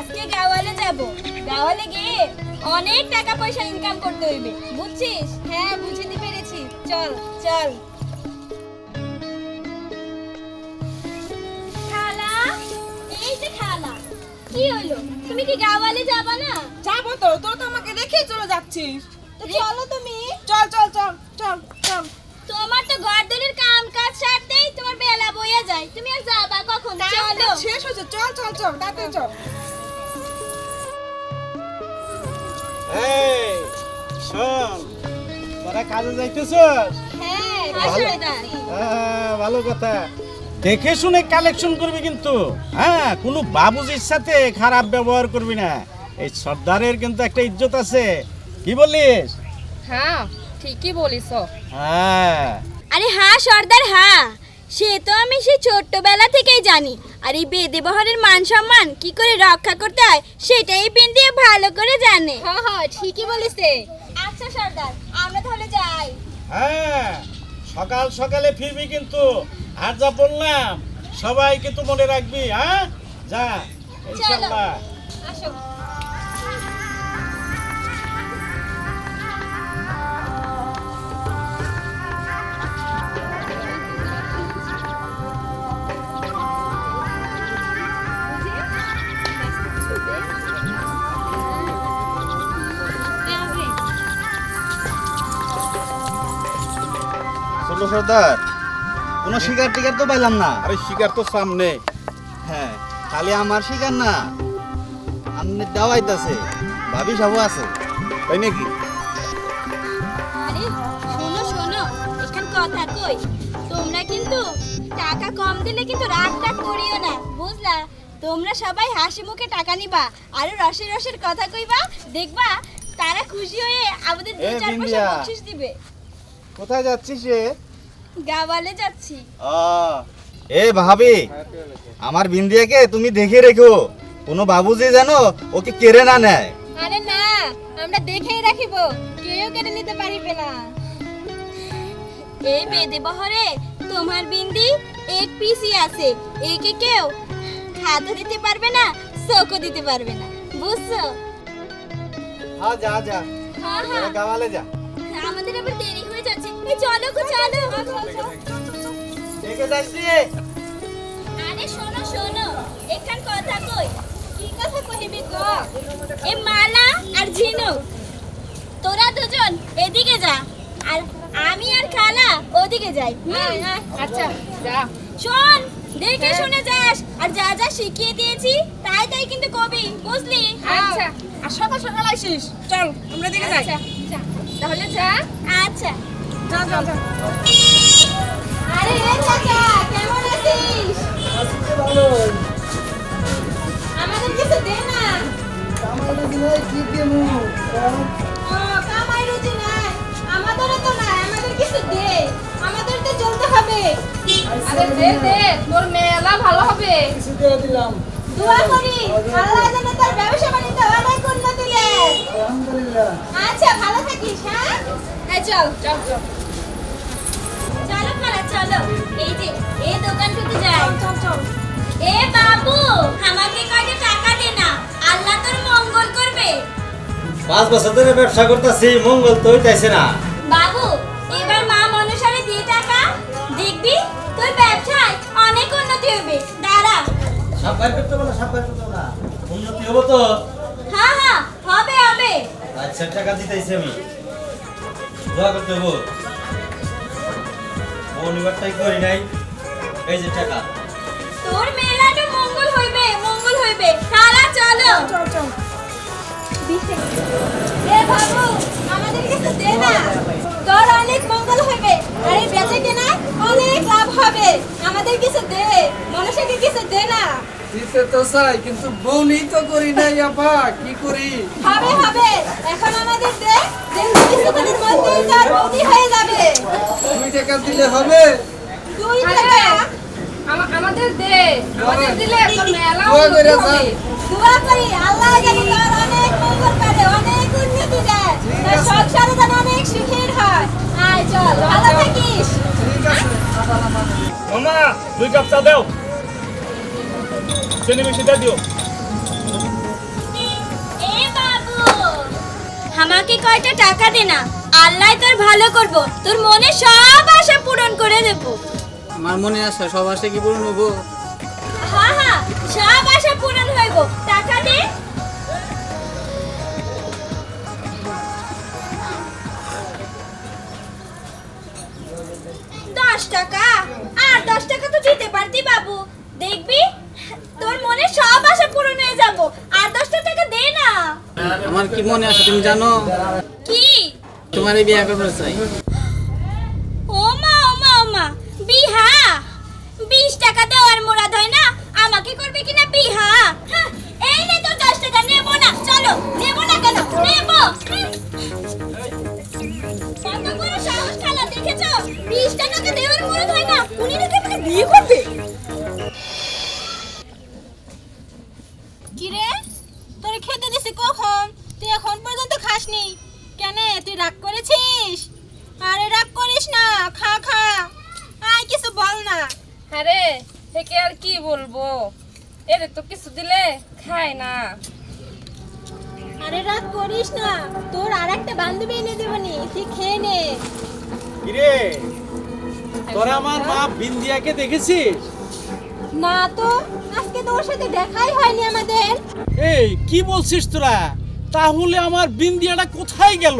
আজকে গাওয়ালে যাব। গাওয়ালে গিয়ে অনেক টাকা পয়সা ইনকাম করতে হইবে। বুঝছিস? হ্যাঁ বুঝতে পেরেছি। চল চল। খালা এই যে খালা কি হলো? তুমি কি গাওয়ালে যাবা না? যাব তো তোর তো আমাকে রেখেই চলে যাচ্ছিস। তো চলো তুমি। চল চল চল চল চল। তোমার তো গর্দনের কাম কাজ সারতেই তোমার বেলা বইয়া যায়। তুমি আর যাবা কখন? চলো। শেষ হয়েছে। চল চল চল তাতে চল। এই শোন তোরা কাজে যাইতেছস? হ্যাঁ ভালো। হ্যাঁ, ভালো কথা। দেখে শুনে কালেকশন করবি কিন্তু হ্যাঁ? কোনো বাবুজির সাথে খারাপ ব্যবহার করবি না। এই সর্দারের কিন্তু একটা ইজ্জত আছে। কি বলিস? হ্যাঁ ঠিকই বলিস। হ্যাঁ। আরে হ্যাঁ সর্দার হ্যাঁ। সে তো আমি সেই ছোট্টবেলা থেকেই জানি। আর এই বেদে বহরের মান সম্মান কি করে রক্ষা করতে হয় সেটাই পিন্দিয়ে ভালো করে জানে। হ্যাঁ হ্যাঁ ঠিকই বলিছে। আচ্ছা সর্দার আমরা তাহলে যাই। হ্যাঁ সকাল সকালে ফিরবি কিন্তু। আর যা বললাম সবাই কিন্তু মনে রাখবি হ্যাঁ? যা ইনশাল্লাহ। আসো। সর্দার। কোনো শিকার টিকার তো পাইলাম না। আরে শিকার তো সামনে। হ্যাঁ খালি আমার শিকার না। আমনে দাওয়াইতাছে ভাবি সবও আছে। তাই নাকি? আরে শোনো শোনো এখান কথা কই। তোমরা কিন্তু টাকা কম দিলে কিন্তু রাগ টাগ করিও না বুঝলা? তোমরা সবাই হাসি মুখে টাকা নিবা আর রসের রসের কথা কইবা দেখবা তারা খুশি হয়ে আমাদের দু চার পয়সা। দিবে। কোথায় যাচ্ছিস রে? গাওয়ালে যাচ্ছি। এ ভাবি আমার বিন্দিয়াকে তুমি দেখে রেখো। কোনো বাবুজি জানো ওকে কেড়ে না নেয়। আরে না আমরা দেখেই রাখিব। কেউ কেটে নিতে পারিবে না। এই বেদে বহরে তোমার বিন্দি এক পিসি আছে। একে কেউ খাতা দিতে পারবে না চোখও দিতে পারবে না। বুঝছ? হ্যাঁ যা যা। হ্যাঁ হ্যাঁ। গাওয়ালে যা। আমাদের আবার দেরি হয়ে যাচ্ছে এই চলো গো চলো। দেখে রে। আরে শোনো শোনো এখান কথা কই? কি কথা কইবি গো এ মালা আর ঝিনুক। তোরা দুজন এদিকে যা আর আমি আর খালা ওদিকে যাই আচ্ছা যা। শোন দেখে শুনে যাস। আর যা যা শিখিয়ে দিয়েছি তাই তাই কিন্তু কবি বুঝলি? আচ্ছা আর সকাল সকাল আসিস। চল আমরা দিকে যাই। তাহলে যা। আচ্ছা। আমাদেরও তো নাই আমাদের কিছু দে। আমাদের তো চলতে হবে। আরে দে দে তোর মেলা ভালো হবে। দোয়া করি আল্লাহ যেন তার ব্যবসা বাণিজ্য অনেক উন্নতি দেয়। আচ্ছা ভালো থাকিস হ্যাঁ? হ্যাঁ চল চল চল। চলো এই যে এই দোকানটাতে যাই। চল চল এ বাবু আমাকে কয়টা টাকা দে না আল্লাহ তোর মঙ্গল করবে। পাঁচ বছর ধরে ব্যবসা করতেছি মঙ্গল তো হইতাছে না। বাবু এবার মা মনুসারে দিয়ে টাকা। দেখবি তোর ব্যবসায় অনেক উন্নতি হবে। দাঁড়া। বাইর করতে পারো সাপ করতে না উন্নতি হব তো। হ্যাঁ হ্যাঁ হবে হবে। আচ্ছা টাকা দিতেছি আমি। দোয়া করতে হব। শনিবারটাই করি নাই। এই যে টাকা। তোর মেলাটা মঙ্গল হইবে মঙ্গল হইবে। খালা চলো। চল চল এ বাবু আমাদের কিছু দে না। তোর অনেক মঙ্গল হইবে। আর এই বেচে কেনা অনেক লাভ হবে। আমাদের কিছু দে। মনুষ্যকে কিছু দে না। দিতে তো চাই কিন্তু বউনি তো করি নাই আপা কি করি? হবে হবে। এখন আমাদের দে। দেখবি কিছুদিনের মধ্যেই তোর বৌদি হয়ে যাবে। টাকা দিলে হবে। দুই টাকা। আমাদের দে। আমাদের দিলে এখন মেলা হবে। দোয়া করি আল্লাহ যেন তার অনেক মঙ্গল করে অনেক উন্নতি দেয়। তার সংসারে যেন অনেক সুখের হয়। আয় চল ভালো থাকিস। মামা দুই কাপ চা দাও। চিনি মিশিয়ে দিও। আমাকে কয়টা টাকা দে না? আল্লাহ তোর ভালো করব। তোর মনে সব আশা পূরণ করে দেব। আমার মনে আছে সব আশা কি বলুন হব? হ্যাঁ হ্যাঁ সব আশা পূরণ হইব। টাকা দে। দশ টাকা? আর দশ টাকা তো দিতে পারতি বাবু। দেখবি? তোর মনে সব আশা পূরণ হয়ে যাব। আর দশটা টাকা দে না। আমার কি মনে আছে তুমি জানো? কি? তোমার বিয়ে করতে চাই। ওমা ওমা ওমা বিহা! বিশ টাকা দেওয়ার মোরাদ হয় না আমাকে করবে কিনা বিহা? হ্যাঁ, এই নে তো দশ টাকা নেব না চলো নেব না কেন? নেব! কত বড় সাহস করবে? খেতে দিছি কখন? তুই এখন পর্যন্ত খাসনি? তুই রাগ করেছিস? আরে রাগ করিস না খা খা। আয় কিছু বল না। আরে থেকে আর কি বলব? এরে তো কিছু দিলে খায় না। আরে রাগ করিস না তোর আর একটা বান্ধবী এনে দেবনি তুই খেয়ে নে। কিরে? তোরা আমার মা বিন্দিয়াকে দেখেছিস? না তো আজকে তোর সাথে দেখাই হয়নি আমাদের। এই কি বলছিস তোরা? তাহলে আমার বিন্দিয়াটা কোথায় গেল?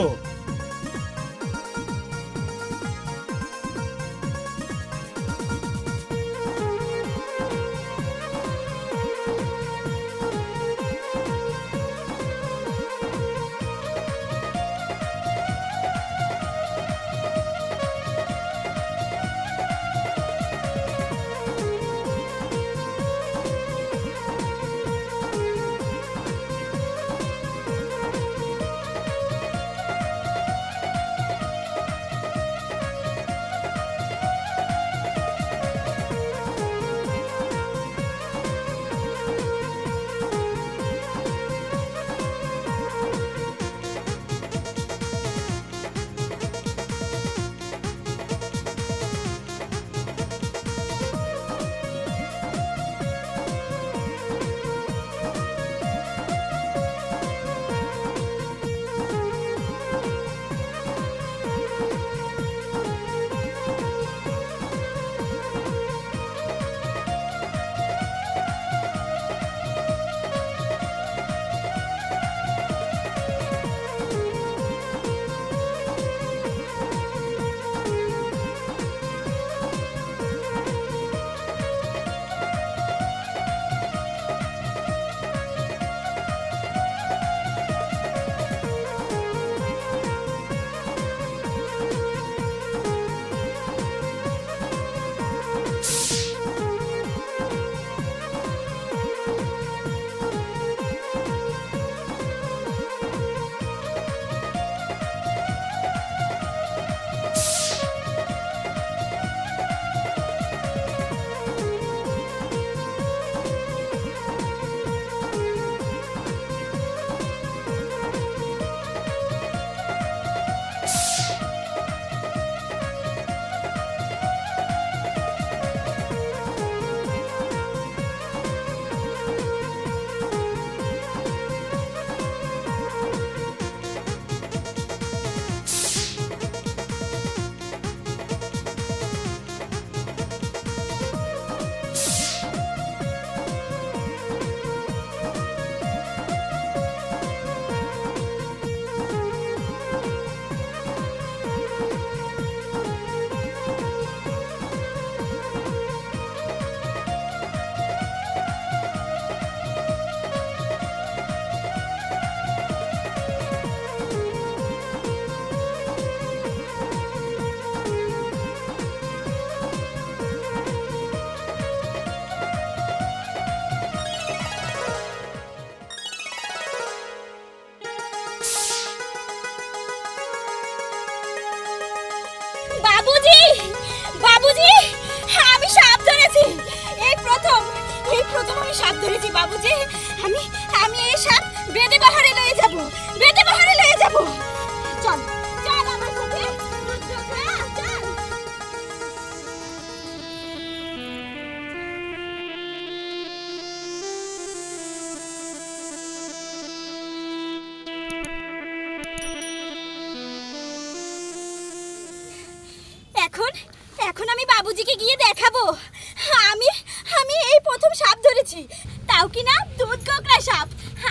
কোকড়া সাপ।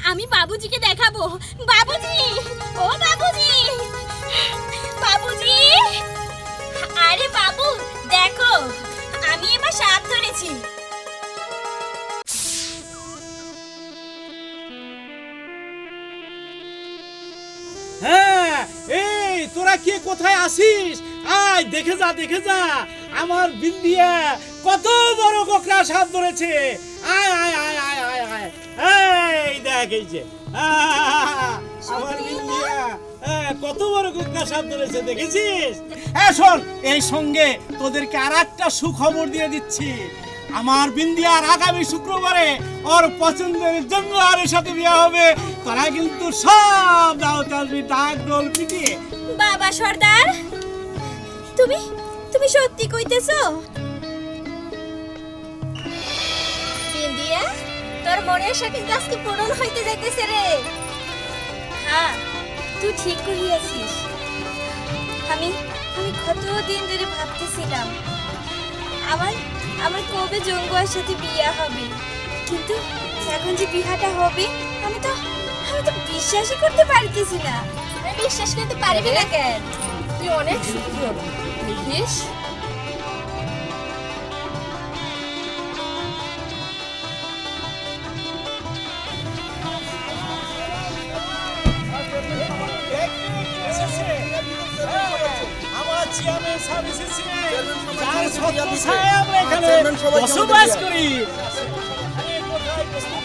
আমি বাবুজিকে দেখাবো। বাবুজি! ও বাবুজি! বাবুজি! আরে বাবু, দেখো, আমি এবার সাপ ধরেছি। হ্যাঁ এই, তোরা কে কোথায় আসিস? আয়, দেখে যা দেখে যা। আমার বিন্দিয়া কত বড় কোকড়া সাপ ধরেছে। আয় আয় আয়। এই দেখ এই যে। আহ, আমার বিন্দিয়া হ্যাঁ, কত বড় কোকড়া সাপ ধরেছে দেখেছিস? হ্যাঁ শোন এই সঙ্গে তোদেরকে আর একটা সুখবর দিয়ে দিচ্ছি। আমার বিন্দিয়ার আগামী শুক্রবারে ওর পছন্দের জন্য জঙ্গলের সাথে বিয়ে হবে। তারা কিন্তু সব দাওয়াত আসবি ডাক ডোল পিটিয়ে। বাবা সর্দার তুমি তুমি সত্যি কইতেছো? তোর মনের আশা কিন্তু আজকে পূরণ হইতে যাইতেছে রে? হ্যাঁ তুই ঠিক করিয়াছিস আমি আমি কতদিন ধরে ভাবতেছিলাম আমার আমার কবে জঙ্গুয়ার সাথে বিয়ে হবে? কিন্তু এখন যে বিহাটা হবে আমি তো আমি তো বিশ্বাসই করতে পারতেছি না। আমি বিশ্বাস করতে পারবি না কেন? তুই অনেক সুন্দর দেখিস এখানে বসবাস করি। বসতে।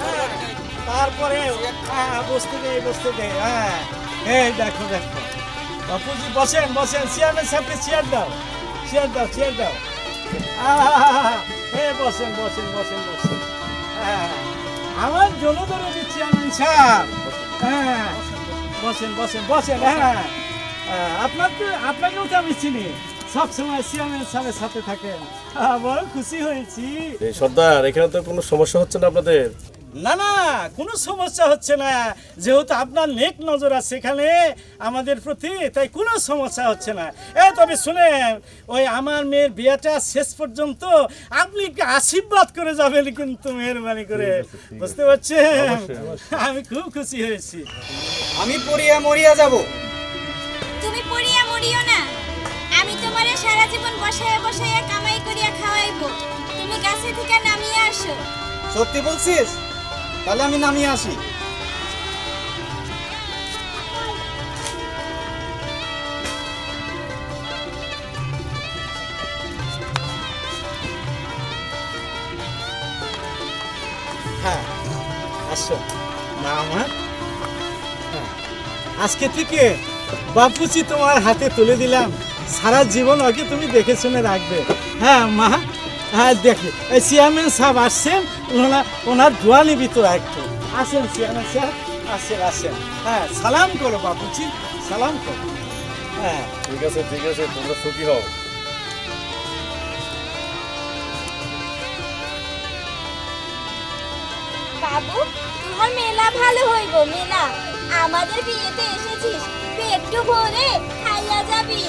হ্যাঁ, তারপরে হ্যাঁ বসতে দে বসতে হ্যাঁ। এই দেখো দেখো। বাপুজি বসেন বসেন। চেয়ারম্যান সাহেবকে চেয়ার দাও। চেয়ার দাও চেয়ার দাও। এই বসেন বসেন বসেন বসেন। হ্যাঁ আমার জন্য ধরে দিচ্ছি চেয়ারম্যান সাহেব হ্যাঁ। বসেন বসেন বসেন হ্যাঁ হ্যাঁ, আপনার তো আপনাকেও তো আমি চিনি। সবসময় চেয়ারম্যান সাহেবের সাথে থাকেন। বড় খুশি হয়েছি। এই সর্দার এখানে তো কোনো সমস্যা হচ্ছে না আপনাদের? না না কোনো সমস্যা হচ্ছে না। যেহেতু আপনার নেক নজর আছে এখানে আমাদের প্রতি তাই কোনো সমস্যা হচ্ছে না। এ তবে শুনেন ওই আমার মেয়ের বিয়েটা শেষ পর্যন্ত আপনি একটু আশীর্বাদ করে যাবেন কিন্তু মেহরবানি করে? বুঝতে পারছেন? আমি খুব খুশি হয়েছি। আমি পড়িয়া মরিয়া যাব। তুমি পড়িয়া মরিও না। আমি তোমারে সারা জীবন বসায়া বসায়া কামাই করিয়া খাওয়াইবো। তুমি গাছে থেকে নামিয়ে আসো। সত্যি বলছিস? তাহলে আমি নামিয়ে আসি। হ্যাঁ আসো। মা আমার হ্যাঁ, আজকে থেকে বাপুচি তোমার হাতে তুলে দিলাম। সারা জীবন ওকে তুমি দেখে শুনে রাখবে। হ্যাঁ মা। হ্যাঁ দেখে। এই চেয়ারম্যান সাহেব আসছেন। ওনার ওনার দোয়া নিবি তো একটু। আসেন চেয়ারম্যান সাহেব। আসেন আসেন। হ্যাঁ সালাম করো বাপুচি সালাম করো। হ্যাঁ। ঠিক আছে ঠিক আছে তোমরা সুখী হও। বাবু তোমার মেলা ভালো হইব মেলা। আমাদের বিয়েতে এসেছিস পেটটু ভরে খাইয়া যাবি।